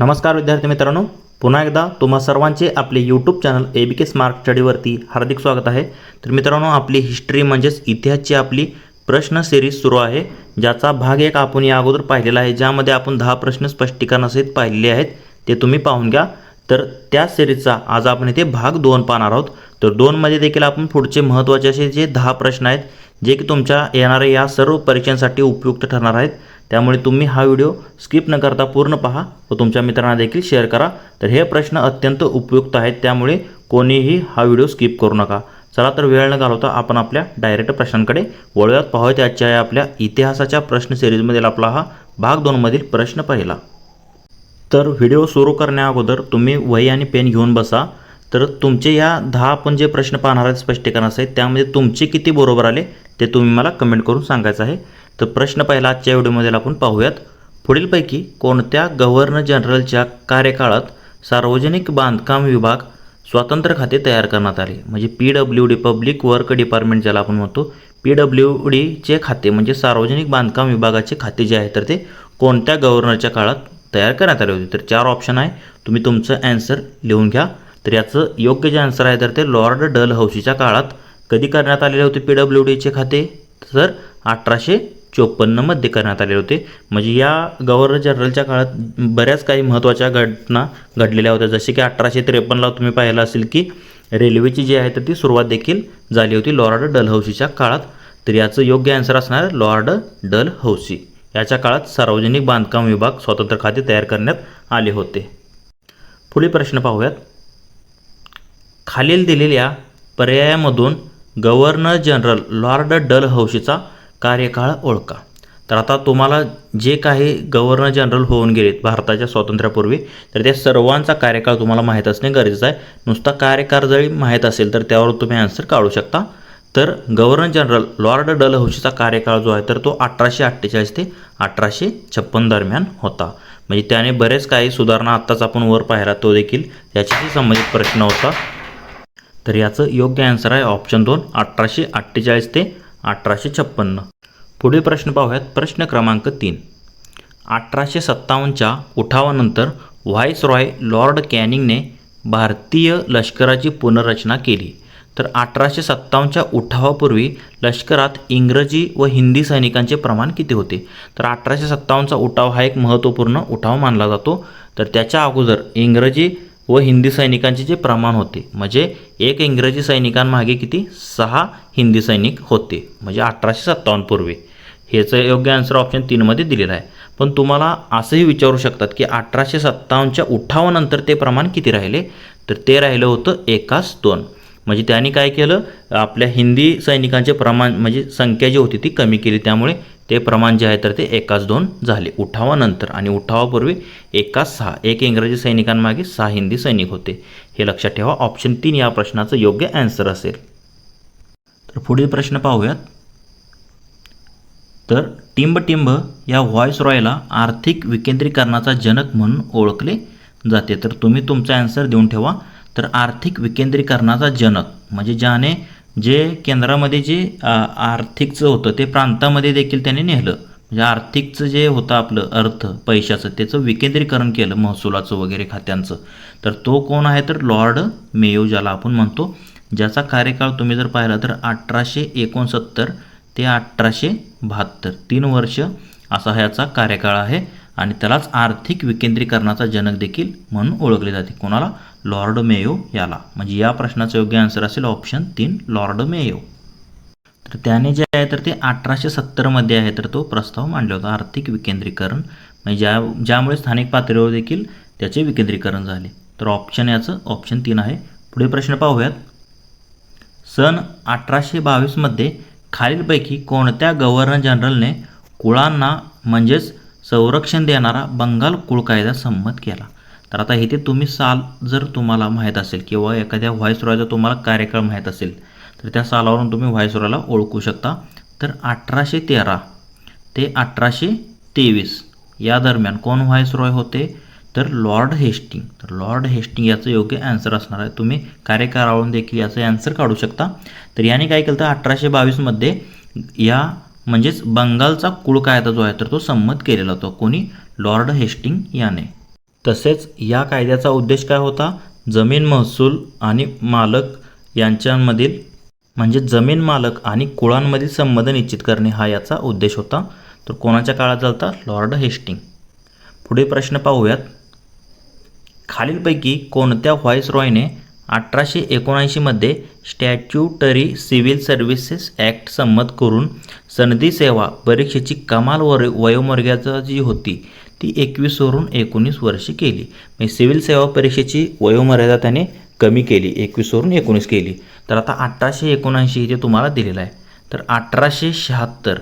नमस्कार विद्यार्थी मित्रांनो. पुन्हा एकदा तुम्हा सर्वांचे आपले YouTube channel A B K smart स्टडीवरती हार्दिक स्वागत आहे. तर मित्रांनो आपली हिस्ट्री म्हणजेच इतिहासची आपली प्रश्न सिरीज सुरू आहे. ज्याचा भाग एक आपण या अगोदर पाहिलेला आहे. ज्यामध्ये आपण दहा प्रश्न स्पष्टीकरणासहित पाहिलेले आहेत. ते तुम्ही पाहून घ्या. तर त्या सिरीजचा आज आपण इथे भाग दोन पाहणार आहोत. तर दोनमध्ये देखील आपण पुढचे महत्त्वाचे असे जे दहा प्रश्न आहेत जे की तुमच्या येणाऱ्या या सर्व परीक्षांसाठी उपयुक्त ठरणार आहेत. त्यामुळे तुम्ही हा व्हिडिओ स्किप न करता पूर्ण पहा व तुमच्या मित्रांना देखील शेअर करा. तर हे प्रश्न अत्यंत उपयुक्त आहेत त्यामुळे कोणीही हा व्हिडिओ स्किप करू नका. चला तर वेळ न घालवता आपण आपल्या डायरेक्ट प्रश्नांकडे वळूयात. पाहूया त्याच्या या आपल्या इतिहासाच्या प्रश्न सिरीजमधील आपला हा भाग दोनमधील प्रश्न पहिला. तर व्हिडिओ सुरू करण्याअगोदर तुम्ही वही आणि पेन घेऊन बसा. तर तुमचे या दहा आपण जे प्रश्न पाहणार आहेत स्पष्टीकरण असेल त्यामध्ये तुमचे किती बरोबर आले ते तुम्ही मला कमेंट करून सांगायचं आहे. तर प्रश्न पहिला आजच्या व्हिडिओमध्ये आपण पाहूयात. पुढीलपैकी कोणत्या गव्हर्नर जनरलच्या कार्यकाळात सार्वजनिक बांधकाम विभाग स्वातंत्र्य खाते तयार करण्यात आले? म्हणजे P W D public work department ज्याला आपण म्हणतो पी डब्ल्यू डीचे खाते म्हणजे सार्वजनिक बांधकाम विभागाचे खाते जे आहे तर ते कोणत्या गव्हर्नरच्या काळात तयार करण्यात आले होते? तर चार ऑप्शन आहे. तुम्ही तुमचं ॲन्सर लिहून घ्या. तर याचं योग्य जे आन्सर आहे तर ते लॉर्ड डल हौशीच्या काळात कधी करण्यात आलेले होते पी डब्ल्यू डीचे खाते? तर अठराशे चोपन्नमध्ये करण्यात आले होते. म्हणजे या गव्हर्नर जनरलच्या काळात बऱ्याच काही महत्त्वाच्या घटना घडलेल्या होत्या. जसे की अठराशे त्रेपन्नला तुम्ही पाहिलं असेल की रेल्वेची जी आहे तर ती सुरुवात देखील झाली होती लॉर्ड डलहौसीच्या काळात. तर याचं योग्य आन्सर असणार लॉर्ड डल हौसी याच्या काळात सार्वजनिक बांधकाम विभाग स्वातंत्र्य खाते तयार करण्यात आले होते. पुढील प्रश्न पाहूयात. खालील दिलेल्या पर्यायामधून गव्हर्नर जनरल लॉर्ड डल हौशीचा कार्यकाळ ओळखा. तर आता तुम्हाला जे काही गव्हर्नर जनरल होऊन गेलेत भारताच्या स्वातंत्र्यापूर्वी तर त्या सर्वांचा कार्यकाळ तुम्हाला माहीत असणे गरजेचं आहे. नुसता कार्यकाळ जरी माहीत असेल तर त्यावर तुम्ही आन्सर काढू शकता. तर गव्हर्नर जनरल लॉर्ड डलहौशीचा कार्यकाळ जो आहे तर तो अठराशे अठ्ठेचाळीस ते अठराशे छप्पन दरम्यान होता. म्हणजे त्याने बरेच काही सुधारणा आत्ताच आपण वर पाहिला तो देखील याच्याशी संबंधित प्रश्न होता. तर याचं योग्य आन्सर आहे ऑप्शन दोन अठराशे अठ्ठेचाळीस ते अठराशे छप्पन्न. पुढील प्रश्न पाहूयात. प्रश्न क्रमांक तीन. अठराशे सत्तावन्नच्या उठावानंतर व्हाईस रॉय लॉर्ड कॅनिंगने भारतीय लष्कराची पुनर्रचना केली. तर अठराशे सत्तावन्नच्या उठावापूर्वी लष्करात इंग्रजी व हिंदी सैनिकांचे प्रमाण किती होते? तर अठराशे सत्तावन्नचा उठाव हा एक महत्त्वपूर्ण उठाव मानला जातो. तर त्याच्या अगोदर इंग्रजी व हिंदी सैनिकांचे जे प्रमाण होते म्हणजे एक इंग्रजी सैनिकांमागे किती? सहा हिंदी सैनिक होते म्हणजे अठराशे सत्तावन्नपूर्वी ह्याचं योग्य आन्सर ऑप्शन तीनमध्ये दिलेलं आहे. पण तुम्हाला असंही विचारू शकतात की अठराशे सत्तावन्नच्या उठावानंतर ते प्रमाण किती राहिले? तर ते राहिलं होतं एकाच दोन. म्हणजे त्यांनी काय केलं? आपल्या हिंदी सैनिकांचे प्रमाण म्हणजे संख्या जी होती ती कमी केली. त्यामुळे ते प्रमाण जे आहे तर ते एकाच दोन झाले. उठावानंतर आणि उठावापूर्वी एकाच सहा. एक इंग्रजी सैनिकांमागे सहा हिंदी सैनिक होते. हे लक्षात ठेवा. ऑप्शन तीन या प्रश्नाचं योग्य ॲन्सर असेल. तर पुढील प्रश्न पाहूयात. तर टिंब टिंब या व्हॉइस रॉयला आर्थिक विकेंद्रीकरणाचा जनक म्हणून ओळखले जाते. तर तुम्ही तुमचा ॲन्सर देऊन ठेवा. तर आर्थिक विकेंद्रीकरणाचा जनक म्हणजे ज्याने जे केंद्रामध्ये जे आर्थिकचं होतं ते प्रांतामध्ये देखील त्याने नेलं. म्हणजे आर्थिकचं जे होतं आपलं अर्थ पैशाचं त्याचं विकेंद्रीकरण केलं महसुलाचं वगैरे खात्यांचं. तर तो कोण आहे? तर लॉर्ड मेयो ज्याला आपण म्हणतो ज्याचा कार्यकाळ तुम्ही जर पाहिला तर अठराशे एकोणसत्तर ते अठराशे बहात्तर. तीन वर्ष असा ह्याचा कार्यकाळ आहे. आणि त्यालाच आर्थिक विकेंद्रीकरणाचा जनक देखील म्हणून ओळखले जाते. कोणाला? लॉर्ड मेयो याला. म्हणजे या प्रश्नाचं योग्य आन्सर असेल ऑप्शन तीन लॉर्ड मेयो. तर त्याने जे आहे तर ते अठराशे सत्तरमध्ये आहे तर तो प्रस्ताव मांडला होता. आर्थिक विकेंद्रीकरण. म्हणजे ज्या ज्यामुळे स्थानिक पातळीवर देखील त्याचे विकेंद्रीकरण झाले. तर ऑप्शन याचं ऑप्शन तीन आहे. पुढे प्रश्न पाहूयात. सन अठराशे बावीसमध्ये खालीलपैकी कोणत्या गव्हर्नर जनरलने कुळांना म्हणजेच संरक्षण देणारा बंगाल कुळ कायदा संमत केला. तर आता इथे तुम्ही साल जर तुम्हाला माहीत असेल किंवा एखाद्या व्हायसरॉयचा तुम्हाला कार्यकाळ माहीत असेल तर त्या सालावरून तुम्ही व्हायसरॉयला ओळखू शकता. तर अठराशे तेरा ते अठराशे तेवीस या दरम्यान कोण व्हायसरॉय होते? तर लॉर्ड हेस्टिंग. तर लॉर्ड हेस्टिंग याचं योग्य ॲन्सर असणार आहे. तुम्ही कार्यकाळावरून देखील याचं ॲन्सर काढू शकता. तर याने काय केलं तर अठराशे बावीसमध्ये या म्हणजेच बंगालचा कुळ कायदा जो आहे तर तो संमत केलेला होता. कोणी? लॉर्ड हेस्टिंग याने. तसेच या कायद्याचा उद्देश काय होता? जमीन महसूल आणि मालक यांच्यामधील म्हणजे जमीन मालक आणि कुळांमधील संबंध निश्चित करणे हा याचा उद्देश होता. तर कोणाच्या काळात चालता लॉर्ड हेस्टिंग. पुढे प्रश्न पाहूयात. खालीलपैकी कोणत्या व्हॉइसरॉयने अठराशे एकोणऐंशीमध्ये स्टॅच्युटरी सिव्हिल सर्व्हिसेस ॲक्ट संमत करून सनदी सेवा परीक्षेची कमाल वर वयोमर्यादा जी होती ती एकवीसवरून एकोणीस वर्षे केली. म्हणजे सिव्हिल सेवा परीक्षेची वयोमर्यादा त्याने कमी केली एकवीसवरून एकोणीस केली. तर आता अठराशे एकोणऐंशी इथे तुम्हाला दिलेलं आहे तर अठराशे शहात्तर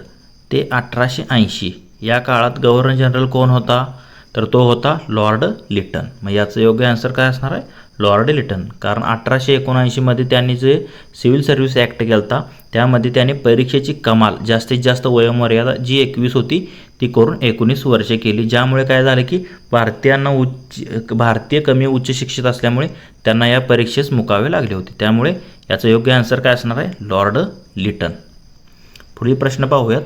ते अठराशे ऐंशी या काळात गव्हर्नर जनरल कोण होता? तर तो होता लॉर्ड लिटन. मग याचं योग्य आन्सर काय असणार आहे? Lord Lytton. कारण अठराशे एकोणऐंशीमध्ये त्यांनी जे सिव्हिल सर्व्हिस ॲक्ट केला होता त्यामध्ये त्याने परीक्षेची कमाल जास्तीत जास्त वयोमर्यादा जी एकवीस होती ती करून एकोणीस वर्षे केली. ज्यामुळे काय झालं की भारतीयांना उच्च भारतीय कमी उच्च शिक्षित असल्यामुळे त्यांना या परीक्षेस मुकावे लागले होते. त्यामुळे याचं योग्य आन्सर काय असणार आहे? Lord Lytton. पुढील प्रश्न पाहूयात.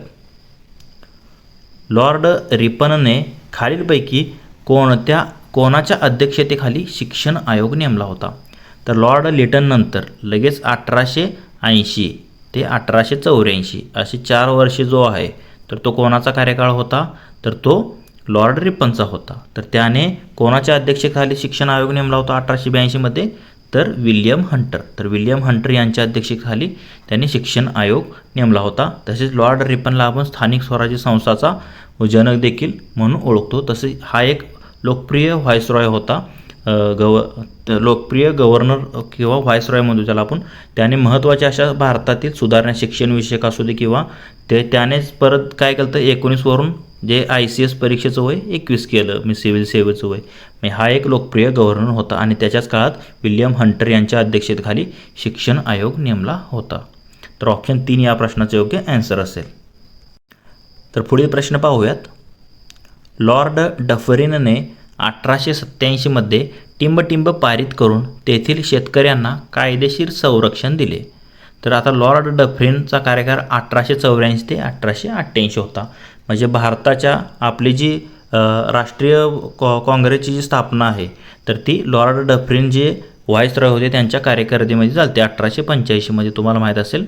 लॉर्ड रिपनने खालीलपैकी कोणत्या कोणाच्या अध्यक्षतेखाली शिक्षण आयोग नेमला होता? तर लॉर्ड लिटन नंतर लगेच अठराशे ऐंशी ते अठराशे चौऱ्याऐंशी असे चार वर्षे जो आहे तर तो कोणाचा कार्यकाळ होता? तर तो लॉर्ड रिपनचा होता. तर त्याने कोणाच्या अध्यक्षतेखाली शिक्षण आयोग नेमला होता अठराशे ब्याऐंशीमध्ये तर विल्यम हंटर. तर विल्यम हंटर यांच्या अध्यक्षतेखाली त्यांनी शिक्षण आयोग नेमला होता. तसेच लॉर्ड रिपनला आपण स्थानिक स्वराज्य संस्थाचा जनक देखील म्हणून ओळखतो. तसेच हा एक लोकप्रिय व्हायसरॉय होता गव लोकप्रिय गव्हर्नर किंवा व्हायसरॉय म्हणतो ज्याला आपण त्याने महत्त्वाच्या अशा भारतातील सुधारणा शिक्षणविषयक असू दे किंवा ते त्यानेच परत काय केलं तर एकोणीसवरून जे आय सी एस परीक्षेचं वय एकवीस केलं मी सिव्हिल सेवेचं वय. म्हणजे हा एक लोकप्रिय गव्हर्नर होता आणि त्याच्याच काळात विल्यम हंटर यांच्या अध्यक्षतेखाली शिक्षण आयोग नेमला होता. तर ऑप्शन तीन या प्रश्नाचं योग्य ॲन्सर असेल. तर पुढील प्रश्न पाहूयात. लॉर्ड डफरिनने अठराशे सत्त्याऐंशीमध्ये टिंबटिंब पारित करून तेथील शेतकऱ्यांना कायदेशीर संरक्षण दिले. तर आता लॉर्ड डफरिनचा कार्यकाळ अठराशे चौऱ्याऐंशी ते अठराशे अठ्ठ्याऐंशी होता. म्हणजे भारताच्या आपली जी राष्ट्रीय कॉ काँग्रेसची जी स्थापना आहे तर ती लॉर्ड डफरिन जे व्हाईसरॉय होते त्यांच्या कार्यकारिणीमध्ये चालते. अठराशे पंच्याऐंशीमध्ये तुम्हाला माहीत असेल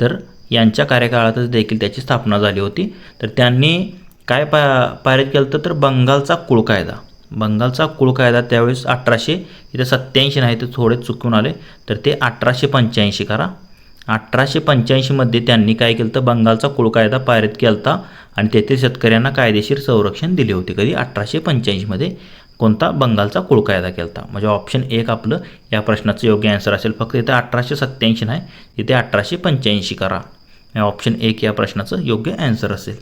तर यांच्या कार्यकाळातच देखील त्याची स्थापना झाली होती. तर त्यांनी काय पा पारित केलं होतं तर बंगालचा कुळ कायदा बंगालचा कुळ कायदा त्यावेळेस अठराशे इथे सत्त्याऐंशी नाही तर थोडे चुकून आले. तर ते अठराशे पंच्याऐंशी करा. अठराशे पंच्याऐंशीमध्ये त्यांनी काय केलं तर बंगालचा कुळ कायदा पारित केला होता आणि तेथे शेतकऱ्यांना कायदेशीर संरक्षण दिले होते. कधी? अठराशे पंच्याऐंशीमध्ये कोणता? बंगालचा कुळ कायदा केला होता म्हणजे ऑप्शन एक आपलं या प्रश्नाचं योग्य आन्सर असेल. फक्त इथे अठराशे सत्त्याऐंशी नाही इथे अठराशे पंच्याऐंशी करा. ऑप्शन एक या प्रश्नाचं योग्य आन्सर असेल.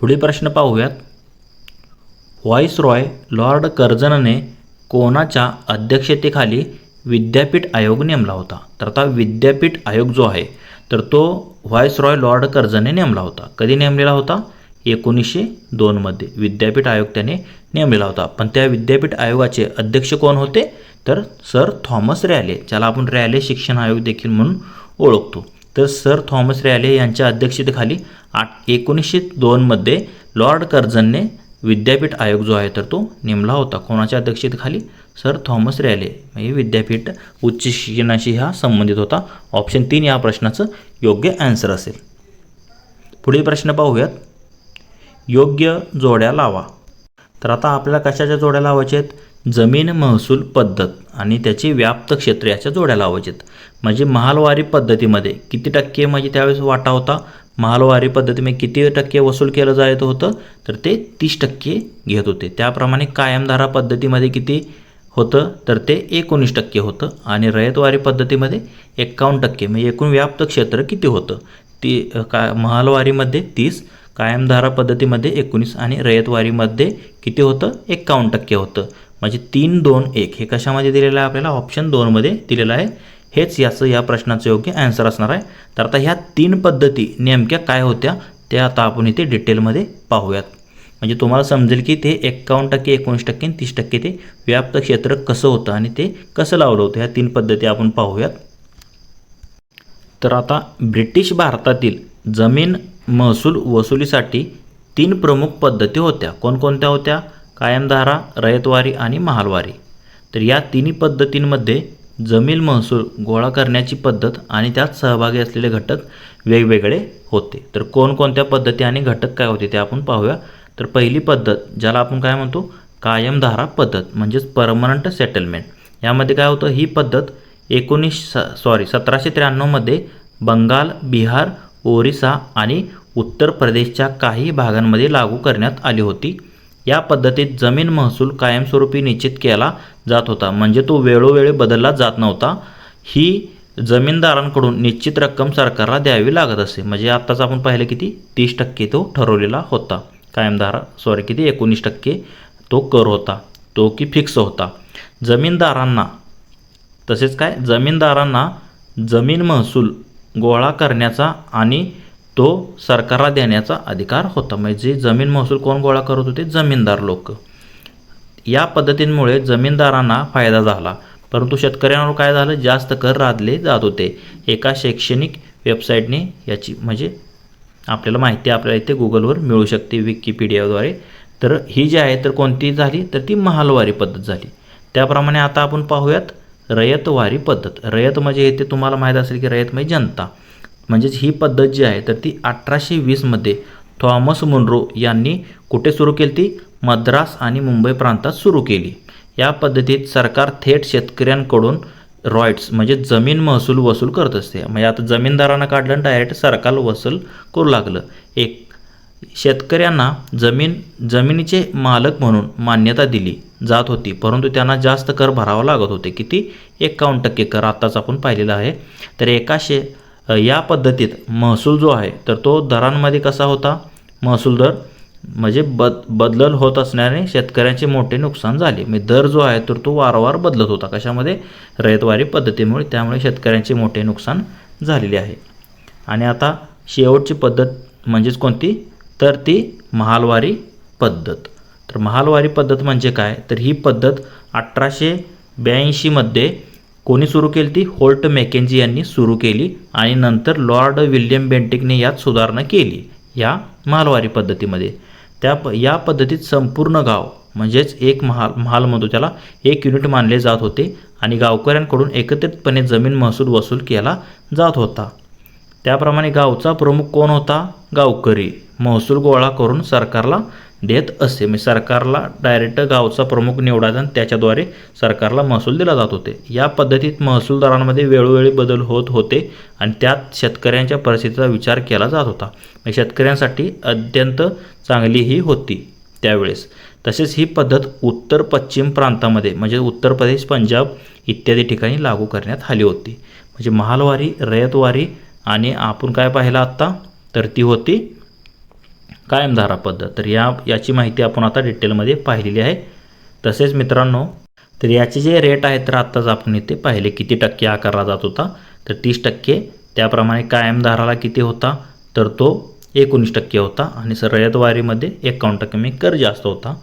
पुढील प्रश्न पाहूयात. व्हॉइसरॉय लॉर्ड कर्जनने कोणाच्या अध्यक्षतेखाली विद्यापीठ आयोग नेमला होता? तर आता विद्यापीठ आयोग जो आहे तर तो व्हॉइसरॉय लॉर्ड कर्जने नेमला होता. कधी नेमलेला होता? एकोणीसशे दोनमध्ये विद्यापीठ आयोग त्याने नेमलेला होता. पण त्या विद्यापीठ आयोगाचे अध्यक्ष कोण होते? तर सर थॉमस रॅले ज्याला आपण रॅले शिक्षण आयोग देखील म्हणून ओळखतो. तर सर थॉमस रॅले यांच्या अध्यक्षतेखाली आठ एकोणीसशे दोनमध्ये लॉर्ड कर्जनने विद्यापीठ आयोग जो आहे तर तो नेमला होता. कोणाच्या अध्यक्षतेखाली? Sir Thomas Raleigh. म्हणजे विद्यापीठ उच्च शिक्षणाशी हा संबंधित होता. ऑप्शन तीन या प्रश्नाचं योग्य ॲन्सर असेल. पुढील प्रश्न पाहूयात. योग्य जोड्या लावा. तर आता आपल्याला कशाच्या जोड्या लावायच्या आहेत? जमीन महसूल पद्धत आणि त्याची व्याप्त क्षेत्र याच्या जोड्या लावायच्या आहेत. म्हणजे महालवारी पद्धतीमध्ये किती टक्के म्हणजे त्यावेळेस वाटा होता? महालवारी पद्धतीमध्ये किती टक्के वसूल केलं जायचं होतं तर ते तीस टक्के घेत होते. त्याप्रमाणे कायमधारा पद्धतीमध्ये किती होतं तर ते एकोणीस टक्के होतं आणि रयतवारी पद्धतीमध्ये एक्कावन्न टक्के म्हणजे एकूण व्याप्त क्षेत्र किती होतं? ती का महालवारीमध्ये तीस कायमधारा पद्धतीमध्ये एकोणीस आणि रयतवारीमध्ये किती होतं? एक्कावन्न टक्के होतं. म्हणजे तीन दोन एक हे कशामध्ये दिलेलं आहे आपल्याला? ऑप्शन दोनमध्ये दिलेलं आहे. हेच याचं या प्रश्नाचं योग्य ॲन्सर असणार आहे. तर आता ह्या तीन पद्धती नेमक्या काय होत्या त्या आता आपण इथे डिटेलमध्ये पाहूयात. म्हणजे तुम्हाला समजेल की ते एक्कावन्न टक्के एकोणीस टक्के आणि तीस टक्के ते व्याप्त क्षेत्र कसं होतं आणि ते कसं लावलं होतं ह्या तीन पद्धती आपण पाहूयात. तर आता ब्रिटिश भारतातील जमीन महसूल वसुलीसाठी तीन प्रमुख पद्धती होत्या. कोणकोणत्या होत्या? कायमधारा रयतवारी आणि महालवारी. तर या तिन्ही पद्धतींमध्ये जमीन महसूल गोळा करण्याची पद्धत आणि त्यात सहभागी असलेले घटक वेगवेगळे होते. तर कोणकोणत्या पद्धती आणि घटक काय होते ते आपण पाहूया. तर पहिली पद्धत ज्याला आपण काय म्हणतो? कायमधारा पद्धत म्हणजेच परमनंट सेटलमेंट. यामध्ये काय होतं? ही पद्धत एकोणीस सॉरी सतराशे त्र्याण्णवमध्ये बंगाल बिहार ओरिसा आणि उत्तर प्रदेशच्या काही भागांमध्ये लागू करण्यात आली होती. या पद्धतीत जमीन महसूल कायमस्वरूपी निश्चित केला जात होता. म्हणजे तो वेळोवेळी बदलला जात नव्हता. ही जमीनदारांकडून निश्चित रक्कम सरकारला द्यावी लागत असे. म्हणजे आत्ताच आपण पाहिलं किती? तीस टक्के तो ठरवलेला होता. कायमदार सॉरी किती? एकोणीस टक्के तो कर होता. तो की फिक्स होता. जमीनदारांना तसेच काय? जमीनदारांना जमीन महसूल गोळा करण्याचा आणि तो सरकारला देण्याचा अधिकार होता. म्हणजे जमीन महसूल कोण गोळा करत होते? जमीनदार लोक. या पद्धतींमुळे जमीनदारांना फायदा झाला. परंतु शेतकऱ्यांवर काय झालं? जास्त कर लादले जात होते. एका शैक्षणिक वेबसाईटने याची म्हणजे आपल्याला माहिती आपल्याला इथे गुगलवर मिळू शकते विकिपीडियाद्वारे तर ही जी आहे तर कोणती झाली? तर ती महालवारी पद्धत झाली. त्याप्रमाणे आता आपण पाहूयात रयतवारी पद्धत. रयत म्हणजे इथे तुम्हाला माहीत असेल की रयत म्हणजे जनता. म्हणजेच ही पद्धत जी आहे तर ती अठराशे वीसमध्ये थॉमस मुनरो यांनी कुठे सुरू केली ती? मद्रास आणि मुंबई प्रांतात सुरू केली. या पद्धतीत सरकार थेट शेतकऱ्यांकडून रॉयट्स म्हणजे जमीन महसूल वसूल करत असते. म्हणजे आता जमीनदारांना काढलं डायरेक्ट सरकार वसूल करू लागलं. एक शेतकऱ्यांना जमीन जमिनीचे मालक म्हणून मान्यता दिली जात होती. परंतु त्यांना जास्त कर भरावा लागत होते. किती? एकावन्न टक्के कर आत्ताच आपण पाहिलेला आहे. तर एकाशे या पद्धतीत महसूल जो आहे तर तो दरांमध्ये कसा होता? महसूल दर म्हणजे बद बदल होत असल्याने शेतकऱ्यांचे मोठे नुकसान झाले. म्हणजे दर जो आहे तर तो वारंवार बदलत होता. कशामध्ये? रयतवारी पद्धतीमुळे. त्यामुळे शेतकऱ्यांचे मोठे नुकसान झालेले आहे. आणि आता शेवटची पद्धत म्हणजेच कोणती? तर ती महालवारी पद्धत. तर महालवारी पद्धत म्हणजे काय? तर ही पद्धत अठराशे ब्याऐंशीमध्ये कोणी सुरू केली ती? होल्ट मॅकेंजी यांनी सुरू केली आणि नंतर लॉर्ड विल्यम बेंटिकने यात सुधारणा केली या मालवारी पद्धतीमध्ये. त्या प या पद्धतीत संपूर्ण गाव म्हणजेच एक महाल महाल म्हणतो त्याला एक युनिट मानले जात होते आणि गावकऱ्यांकडून एकत्रितपणे जमीन महसूल वसूल केला जात होता. त्याप्रमाणे गावचा प्रमुख कोण होता? गावकरी. महसूल गोळा करून सरकारला देत असे. म्हणजे सरकारला डायरेक्ट गावचा प्रमुख निवडायचा आणि त्याच्याद्वारे सरकारला महसूल दिला जात होते. या पद्धतीत महसूलदारांमध्ये वेळोवेळी बदल होत होते आणि त्यात शेतकऱ्यांच्या परिस्थितीचा विचार केला जात होता. म्हणजे शेतकऱ्यांसाठी अत्यंत चांगली ही होती त्यावेळेस. तसेच ही पद्धत उत्तर पश्चिम प्रांतामध्ये म्हणजे उत्तर प्रदेश पंजाब इत्यादी ठिकाणी लागू करण्यात आली होती. म्हणजे महालवारी रयतवारी आणि आपण काय पाहिलं आत्ता? तर ती होती कायमधारा पद्धत. तर या याची माहिती आपण आता डिटेलमध्ये पाहिलेली आहे. तसेच मित्रांनो तर याचे जे रेट आहेत तर आत्ताच आपण इथे पाहिले किती टक्के आकारला जात होता. तर तीस टक्के त्याप्रमाणे कायमधाराला किती होता? तर तो एकोणीस टक्के होता. आणि सर एकावन्न टक्के म्हणजे कर जास्त होता.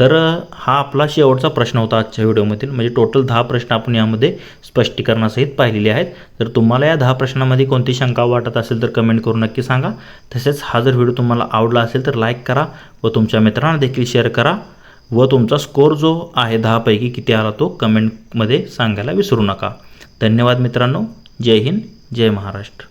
तर हा आपला शेवटचा प्रश्न होता आजच्या व्हिडिओमधील. म्हणजे टोटल दहा प्रश्न आपण यामध्ये स्पष्टीकरणासहित पाहिलेले आहेत. तर तुम्हाला या दहा प्रश्नामध्ये कोणती शंका वाटत असेल तर कमेंट करून नक्की सांगा. तसेच हा जर व्हिडिओ तुम्हाला आवडला असेल तर लाईक करा व तुमच्या मित्रांना देखील शेअर करा व तुमचा स्कोर जो आहे दहापैकी किती आला तो कमेंटमध्ये सांगायला विसरू नका. धन्यवाद मित्रांनो. जय हिंद जय महाराष्ट्र.